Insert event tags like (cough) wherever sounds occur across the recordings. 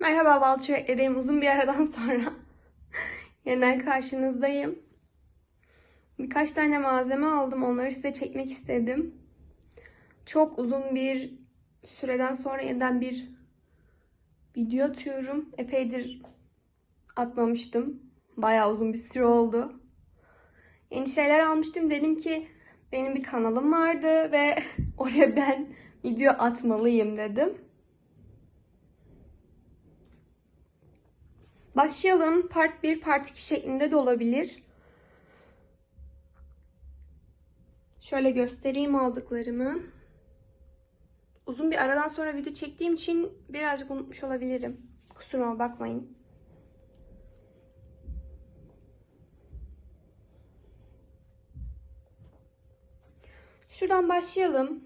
Merhaba bal çiçeklerim. Uzun bir aradan (laughs) sonra yeniden karşınızdayım. Birkaç tane malzeme aldım. Onları size çekmek istedim. Çok uzun bir süreden sonra yeniden bir video atıyorum. Epeydir atmamıştım. Bayağı uzun bir süre oldu. Yeni şeyler almıştım. Dedim ki benim bir kanalım vardı ve (laughs) oraya ben video atmalıyım dedim. Başlayalım. Part 1, part 2 şeklinde de olabilir. Şöyle göstereyim aldıklarımı. Uzun bir aradan sonra video çektiğim için birazcık unutmuş olabilirim. Kusuruma bakmayın. Şuradan başlayalım.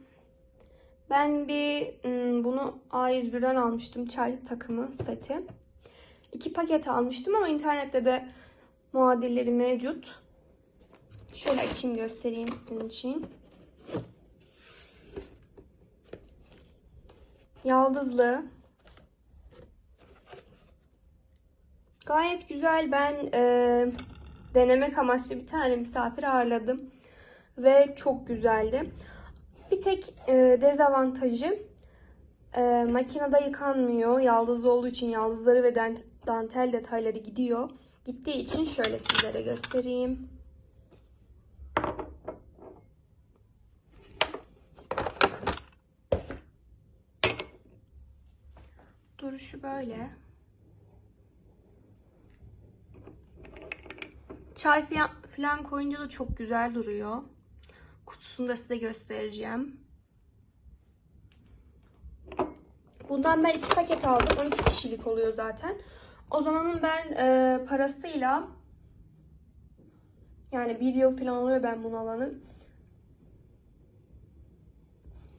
Ben bir ım, bunu A101'den almıştım. Çay takımı seti. İki paket almıştım ama internette de muadilleri mevcut. Şöyle açayım göstereyim sizin için. Yaldızlı. Gayet güzel. Ben e, denemek amaçlı bir tane misafir ağırladım. Ve çok güzeldi. Bir tek e, dezavantajı e, makinede yıkanmıyor. Yaldızlı olduğu için yaldızları ve dent- dantel detayları gidiyor. Gittiği için şöyle sizlere göstereyim. Duruşu böyle. Çay falan, koyunca da çok güzel duruyor. Kutusunu da size göstereceğim. Bundan ben iki paket aldım. 12 kişilik oluyor zaten. O zamanın ben e, parasıyla yani bir yıl falan oluyor ben bunu alanı.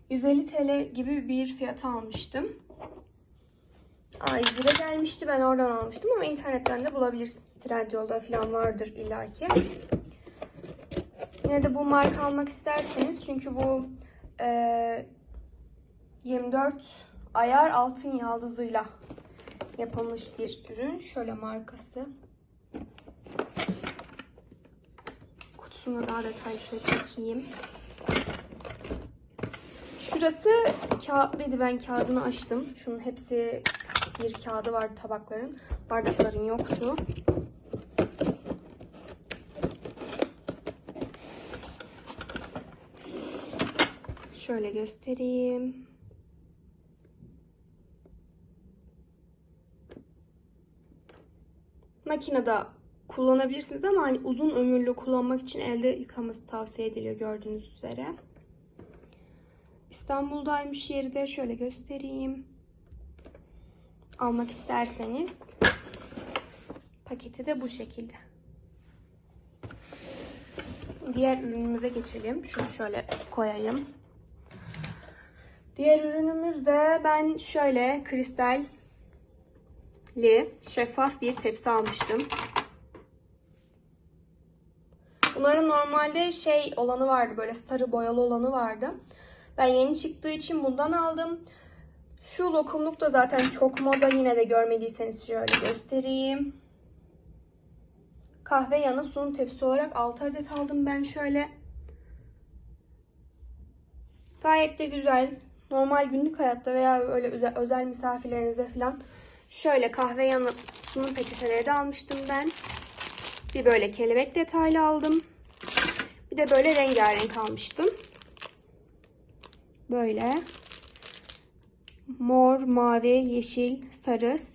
150 TL gibi bir fiyata almıştım. A101'e gelmişti. Ben oradan almıştım ama internetten de bulabilirsiniz. Trendyol'da falan vardır illaki. Yine de bu marka almak isterseniz çünkü bu e, 24 ayar altın yaldızıyla yapılmış bir ürün. Şöyle markası. Kutusunu daha detaylı şöyle çekeyim. Şurası kağıtlıydı. Ben kağıdını açtım. Şunun hepsi bir kağıdı vardı tabakların. Bardakların yoktu. Şöyle göstereyim. Makinede kullanabilirsiniz ama hani uzun ömürlü kullanmak için elde yıkaması tavsiye ediliyor gördüğünüz üzere. İstanbul'daymış yeri de şöyle göstereyim. Almak isterseniz paketi de bu şekilde. Diğer ürünümüze geçelim. Şunu şöyle koyayım. Diğer ürünümüz de ben şöyle kristalli şeffaf bir tepsi almıştım. Bunların normalde şey olanı vardı böyle sarı boyalı olanı vardı. Ben yeni çıktığı için bundan aldım. Şu lokumluk da zaten çok moda. Yine de görmediyseniz şöyle göstereyim. Kahve yanı sunum tepsi olarak 6 adet aldım ben şöyle. Gayet de güzel. Normal günlük hayatta veya öyle özel misafirlerinize falan şöyle kahve yanı sunum peçeteleri de almıştım ben. Bir böyle kelebek detaylı aldım. Bir de böyle rengarenk almıştım. Böyle mor, mavi, yeşil, sarı